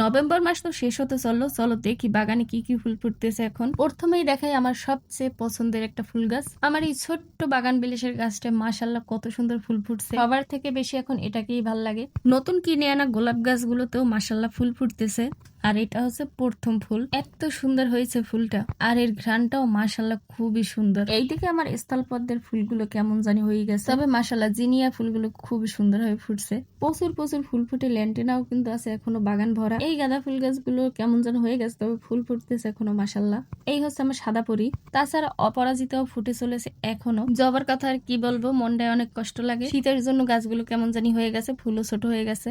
November মাস তো শেষ হতে চলল, চলো দেখি বাগানে কি কি ফুল ফুটতেছে এখন। প্রথমেই দেখাই আমার সবচেয়ে পছন্দের একটা ফুল গাছ। আমার এই ছোট্ট বাগান বিলাসের গাছটা মাসাল্লাহ কত সুন্দর ফুল ফুটছে। সবার থেকে বেশি এখন এটাকেই ভালো লাগে। নতুন কিনে আনা গোলাপ গাছগুলোতেও মাসাল্লাহ ফুল ফুটতেছে। আর এটা হচ্ছে প্রথম ফুল। এত সুন্দর হয়েছে ফুলটা। আর এর ঘ্রাণটাও মাসাল্লাহ খুবই সুন্দর। এইদিকে আমার স্থলপদ্মের ফুলগুলো কেমন জানি হয়ে গেছে। তবে মাসাল্লাহ জিনিয়া ফুলগুলো খুবই সুন্দর হয়ে ফুটছে। প্রচুর প্রচুর ফুল ফুটে, ল্যান্টেনাও কিন্তু আছে এখনও বাগান ভরা। এই গাঁদা ফুল গাছগুলো কেমন যেন হয়ে গেছে, তবে ফুল ফুটতেছে এখনও মাসাল্লাহ এই হচ্ছে আমার সাদা পরি। তাছাড়া অপরাজিতাও ফুটে চলেছে এখনও। জবার কথা আর কি বলব, মনটায় অনেক কষ্ট লাগে। শীতের জন্য গাছগুলো কেমন জানি হয়ে গেছে, ফুলও ছোট হয়ে গেছে।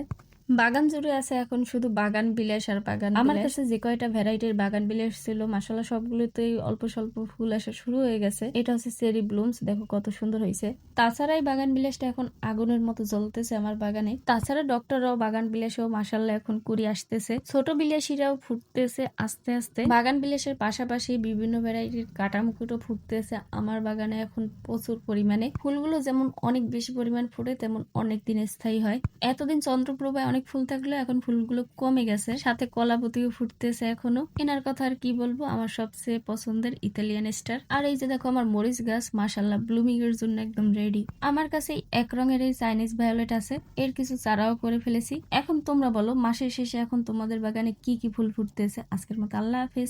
বাগান জুড়ে আছে এখন শুধু বাগান বিলাস আর বাগান আমার কাছে যে কয়টা ভ্যারাইটির বাগান বিলাস ছিল মাসালা সবগুলোতেই অল্প স্বল্প ফুল আসা শুরু হয়ে গেছে। এটা হচ্ছে চেরি ব্লুমস দেখো কত সুন্দর হয়েছে। তাছাড়া এই বাগান বিলাসটা এখন আগুনের মতো জ্বলতেছে আমার বাগানে। তাছাড়া ডক্টররাও বাগান বিলাসেও মাসাল্লাহ এখন কুড়ি আসতেছে। ছোট বিলাসীরাও ফুটতেছে আস্তে আস্তে। বাগান বিলাসের পাশাপাশি বিভিন্ন ভ্যারাইটির কাটামুকুটো ফুটতেছে আমার বাগানে এখন প্রচুর পরিমাণে। ফুলগুলো যেমন অনেক বেশি পরিমাণ ফুটে তেমন অনেক দিন স্থায়ী হয়। এতদিন চন্দ্রপ্রভায় অনেক ফুল থাকলেও এখন ফুলগুলো কমে গেছে। সাথে কলাপতিও ফুটতেছে এখনও। এনার কথা আর কি বলব? আমার সবচেয়ে পছন্দের ইতালিয়ান স্টার আর এই যে দেখো, আমার মরিচ গাছ মাসাল্লাহ ব্লুমিং এর জন্য একদম রেডি আমার কাছে এক রঙের এই চাইনিজ ভায়োলেট আছে। এর কিছু চারাও করে ফেলেছি। এখন তোমরা বলো, মাসের শেষে এখন তোমাদের বাগানে কি কি ফুল ফুটতেছে? আজকের মতো আল্লাহ হাফেজ।